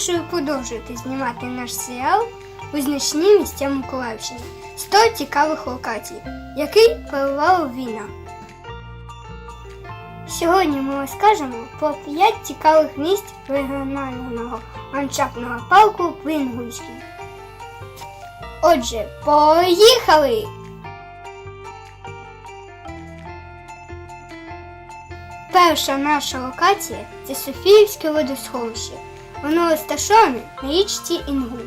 вирішив продовжити знімати наш серіал Визначні місця Миколаївщини 100 цікавих локацій, який перервала війна. Сьогодні ми розкажемо про 5 цікавих місць регіонального ландшафтного парку Вингульський. Отже, поїхали! Перша наша локація це Софіївське водосховище. Воно розташоване на річці Інгу.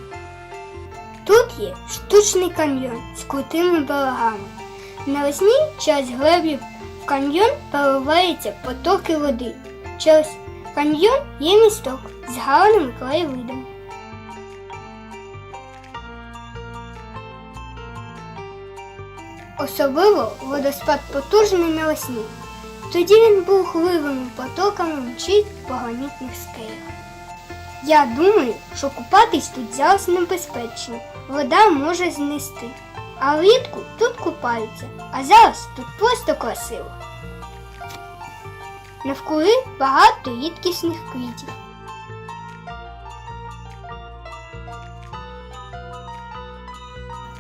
Тут є штучний каньйон з крутими берегами. Навесні через греблі в каньйон переливаються потоки води. Через каньйон є місток з гарним краєвидом. Особливо водоспад потужний навесні. Тоді він був хливими потоками мчить по гранітних скелях. Я думаю, що купатись тут зараз небезпечно. Вода може знести. А влітку тут купаються, а зараз тут просто красиво. Навкруги багато рідкісних квітів.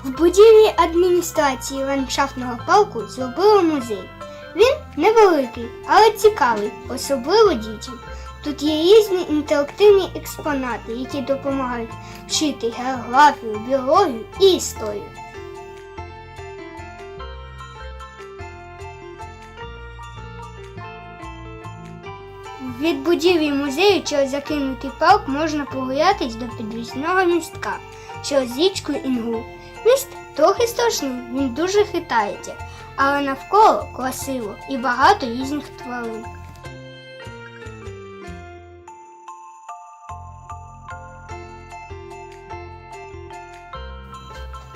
В будівлі адміністрації ландшафтного парку зробили музей. Він невеликий, але цікавий, особливо дітям. Тут є різні інтерактивні експонати, які допомагають вчити географію, біологію і історію. Від будівлі музею через закинутий парк можна прогулятись до підвісного містка через річку Інгу. Міст трохи страшний, він дуже хитається, але навколо красиво і багато різних тварин.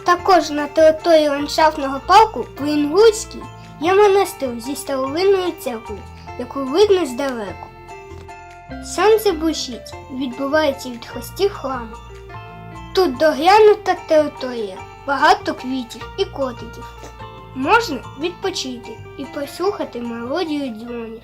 Також на території ландшафтного парку при Інгульській є монастир зі старовинною церквою, яку видно здалеку. Сонце блищить, відбувається від хрестів храму. Тут доглянута територія, багато квітів і котиків. Можна відпочити і послухати мелодію дзвонів.